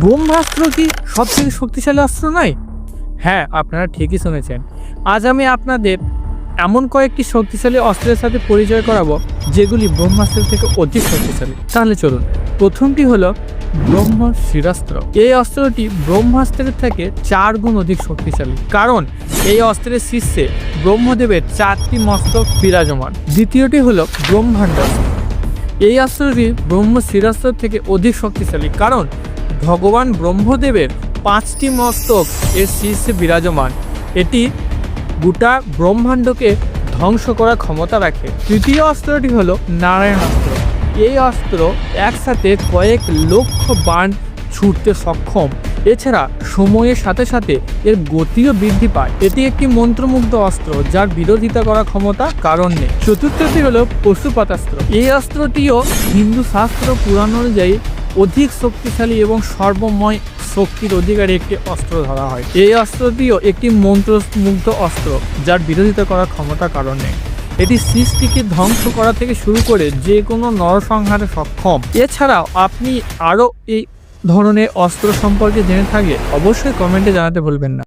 ব্রহ্মাস্ত্র কি সব থেকে শক্তিশালী অস্ত্র নয়? হ্যাঁ আপনারা ঠিকই শুনেছেন। আজ আমি আপনাদের এমন কয়েকটি শক্তিশালী অস্ত্রের সাথে পরিচয় করাবো, যেগুলি ব্রহ্মাস্ত্রের থেকে অধিক শক্তিশালী। তাহলে চলুন, প্রথমটি হলো ব্রহ্ম শিরাস্ত্র। এই অস্ত্রটি ব্রহ্মাস্ত্রের থেকে চার গুণ অধিক শক্তিশালী। কারণ, এই অস্ত্রের শীর্ষে ব্রহ্মদেবের চারটি মস্তক বিরাজমান। দ্বিতীয়টি হলো ব্রহ্মাণ্ডাস্ত্র। এই অস্ত্রটি ব্রহ্ম শিরাস্ত্র থেকে অধিক শক্তিশালী। কারণ ভগবান ব্রহ্মদেবের পাঁচটি মস্তক এর শীর্ষে বিরাজমান। এটি গোটা ব্রহ্মাণ্ডকে ধ্বংস করার ক্ষমতা রাখে। তৃতীয় অস্ত্রটি হলো নারায়ণ অস্ত্র। এই অস্ত্র একসাথে কয়েক লক্ষ বাণ ছুটতে সক্ষম। এছাড়া সময়ের সাথে সাথে এর গতিও বৃদ্ধি পায়। এটি একটি মন্ত্রমুগ্ধ অস্ত্র, যার বিরোধিতা করার ক্ষমতা কারণ নেই। চতুর্থটি হলো পশুপাতাস্ত্র এই অস্ত্রটিও হিন্দু শাস্ত্র পুরাণ অনুযায়ী অধিক শক্তিশালী এবং সর্বময় শক্তির অধিকারী একটি অস্ত্র ধরা হয়। এই অস্ত্রটিও একটি মন্ত্রমুগ্ধ অস্ত্র যার বিরোধিতা করার ক্ষমতা কারণে। এটি সৃষ্টিকে ধ্বংস করা থেকে শুরু করে যে কোনো নরসংহারে সক্ষম। এছাড়াও আপনি আরও এই ধরনের অস্ত্র সম্পর্কে জেনে থাকে অবশ্যই কমেন্টে জানাতে ভুলবেন না।